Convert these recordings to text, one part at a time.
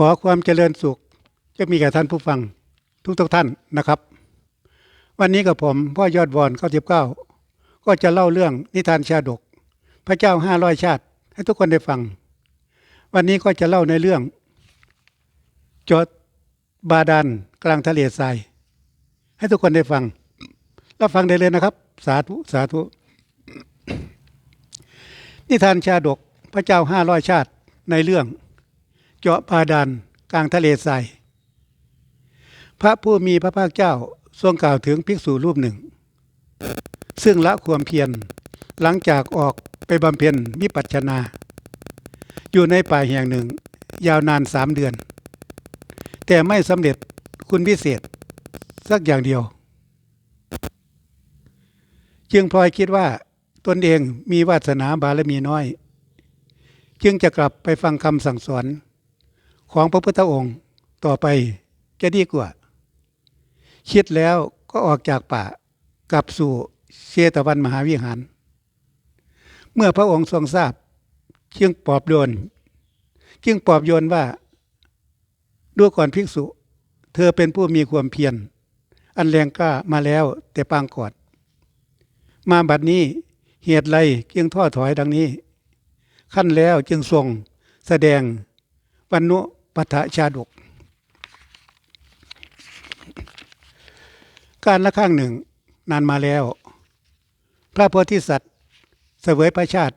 ขอความเจริญสุขจะมีแก่ท่านผู้ฟังทุกทุกๆท่านนะครับ วันนี้กับผมพ่อยอดวอน99ก็จะเล่าเรื่องนิทานชาดก พระเจ้าห้าร้อยชาติ ให้ทุกคนได้ฟัง วันนี้ก็จะเล่าในเรื่อง จอดบาดาลกลางทะเลทราย ให้ทุกคนได้ฟังรับฟังได้เลยนะครับ สาธุสาธุนิทานชาดก พระเจ้าห้าร้อยชาติในเรื่อง เจาะบาดาลกลางทะเลทรายพระผู้มีพระภาคเจ้าทรงกล่าวถึงภิกษุรูปหนึ่ง ซึ่งละความเพียรหลังจากออกไปบำเพ็ญวิปัสสนา อยู่ในป่าแห่งหนึ่ง ยาวนานสามเดือน แต่ไม่สำเร็จคุณพิเศษ สักอย่างเดียว จึงพลอยคิดว่าตนเองมีวาสนาบารมีน้อย จึงจะกลับไปฟังคำสั่งสอน ของพระพุทธองค์ต่อไปจะดีกว่า คิดแล้วก็ออกจากป่ากลับสู่เชตวันมหาวิหาร เมื่อพระองค์ทรงทราบจึงปอบโยนจึงปอบโยนว่าดูก่อนภิกษุ เธอเป็นผู้มีความเพียรอันแรงกล้ามาแล้วแต่ปางกอนมาบัดนี้เหตุไรจึงท้อถอยดังนี้ ขั้นแล้วจึงทรงแสดงวันนุ ปัฏฐชาดก การละข้างหนึ่งนานมาแล้ว พระโพธิสัตว์เสวยพระชาติ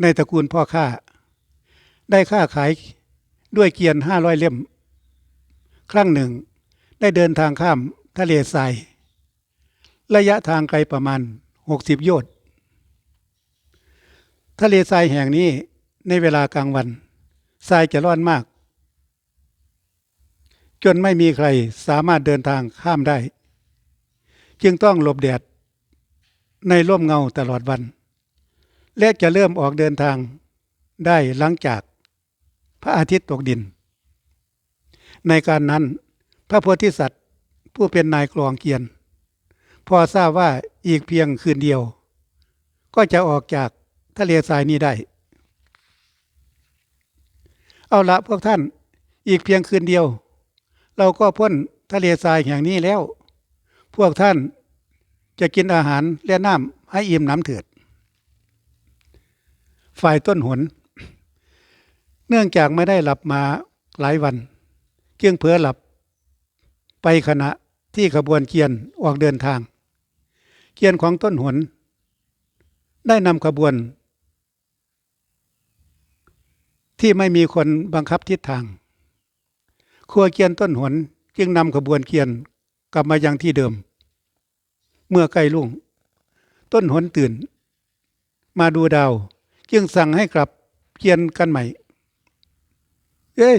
ในตระกูลพ่อข้าได้ค้าขายด้วยเกียนห้าร้อยเล่ม ครั้งหนึ่งได้เดินทางข้ามทะเลทราย ระยะทางไกลประมาณหกสิบโยชน์ทะเลทรายแห่งนี้ในเวลากลางวันทรายจะร้อนมาก จนไม่มีใครสามารถเดินทางข้ามได้ จึงต้องหลบแดดในร่มเงาตลอดวัน และจะเริ่มออกเดินทางได้หลังจากพระอาทิตย์ตกดิน ในการนั้นพระโพธิสัตว์ผู้เป็นนายกลองเกียนพอทราบว่าอีกเพียงคืนเดียว ก็จะออกจากทะเลทรายนี้ได้ เอาละพวกท่านอีกเพียงคืนเดียว เราก็พ้นทะเลทรายแห่งนี้แล้ว พวกท่านจะกินอาหารและน้ำให้อิ่มน้ำเถิด ฝ่ายต้นหน เนื่องจากไม่ได้หลับมาหลายวันจึงเผลอหลับไปขณะที่ขบวนเกียนออกเดินทาง เกียนของต้นหน ได้นำขบวน ที่ไม่มีคนบังคับทิศทาง ครัวเกียนต้นหนจึงนำขบวนเกียนกลับมายังที่เดิม เมื่อใกล้รุ่ง ต้นหนตื่น มาดูดาว จึงสั่งให้กลับเกียนกันใหม่ เอ้ย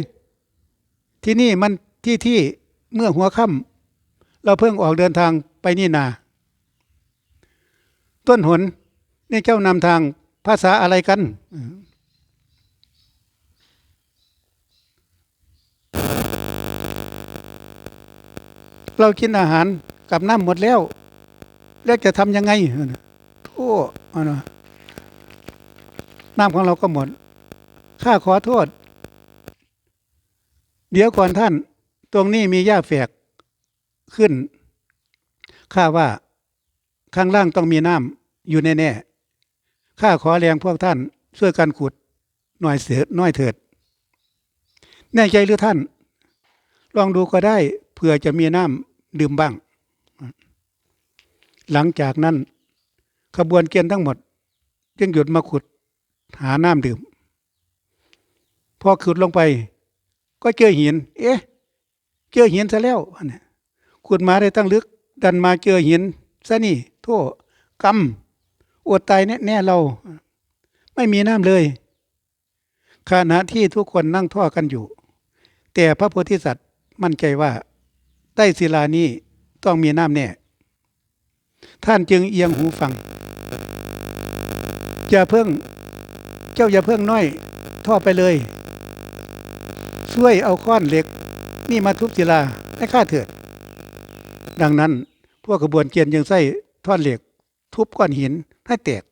ที่นี่มันที่ที่เมื่อหัวค่ำเราเพิ่งออกเดินทางไปนี่นา ต้นหนนี่เจ้านำทางภาษาอะไรกัน เรากินอาหารกับน้ำหมดแล้ว แล้วจะทำยังไงโอ้เอานะน้ำของเราก็หมด ข้าขอโทษ เดี๋ยวก่อนท่าน ตรงนี้มีหญ้าแฝกขึ้น ข้าว่าข้างล่างต้องมีน้ำอยู่แน่ๆ ข้าขอแรงพวกท่าน ช่วยกันขุดหน่อยเสือน้อยเถิด แน่ใจหรือท่าน ลองดูก็ได้ เผื่อจะมีน้ำดื่มบ้าง หลังจากนั้น ขบวนเกียนทั้งหมดจึงหยุดมาขุดหาน้ำดื่ม พอขุดลงไป ก็เจอหิน เอ๊ะ เจอหินซะแล้วขุดมาได้ตั้งลึก ดันมาเจอหินซะนี่โทษกรรมอดตายแน่ๆเรา ไม่มีน้ำเลยขณะที่ทุกคนนั่งท่อกันอยู่ แต่พระโพธิสัตว์มั่นใจว่า ใต้ศิลานี้ต้องมีน้ำแน่ ท่านจึงเอียงหูฟังอย่าเพิ่ง เจ้าอย่าเพิ่งน้อยท่อไปเลย ช่วยเอาค้อนเหล็ก นี่มาทุบศิลาให้ข้าเถิด ดังนั้นพวกขบวนเกียนยังใส่ท่อนเหล็ก ทุบก้อนหินให้แตก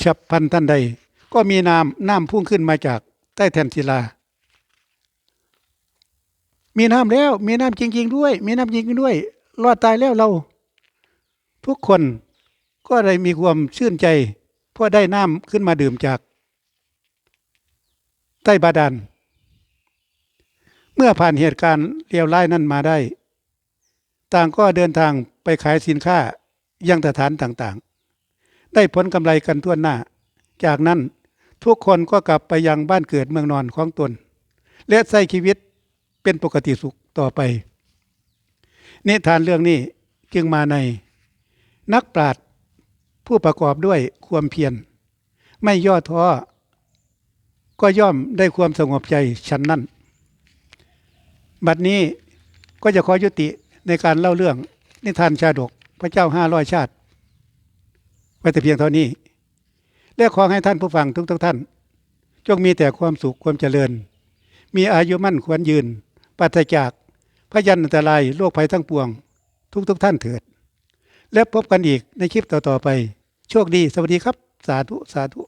ฉับพันทันใด ก็มีน้ำน้ำพุ่งขึ้นมาจากใต้แผ่นศิลา มีน้ำแล้ว มีน้ำจริง ๆ ด้วย มีน้ำจริงๆด้วย รอดตายแล้วเรา ทุกคนก็ได้มีความชื่นใจเพราะได้น้ำขึ้นมาดื่มจาก ใต้บาดาลเมื่อผ่านเหตุการณ์เลียวร้ายนั้นมาได้ ต่างก็เดินทางไปขายสินค้ายังสถานต่างๆ ได้ผลกำไรกันทั่วหน้า จากนั้นทุกคนก็กลับไปยังบ้านเกิดเมืองนอนของตน และใช้ชีวิต เป็นปกติสุขต่อไป นิทานเรื่องนี้จึงมาใน นักปราชญ์ผู้ประกอบด้วยความเพียร ไม่ย่อท้อ ก็ย่อมได้ความสงบใจฉันนั้น บัดนี้ก็จะขอยุติในการเล่าเรื่องนิทานชาดกพระเจ้าห้าร้อยชาติ ไว้แต่เพียงเท่านี้ และขอให้ท่านผู้ฟังทุกทุกๆท่าน จงมีแต่ความสุขความเจริญ มีอายุมั่นควรยืน ปราศจากพยันอันตรายโรคภัยทั้งปวง ทุกทุกท่านเถิด และพบกันอีกในคลิปต่อ ๆ ไป โชคดี สวัสดีครับ สาธุ สาธุ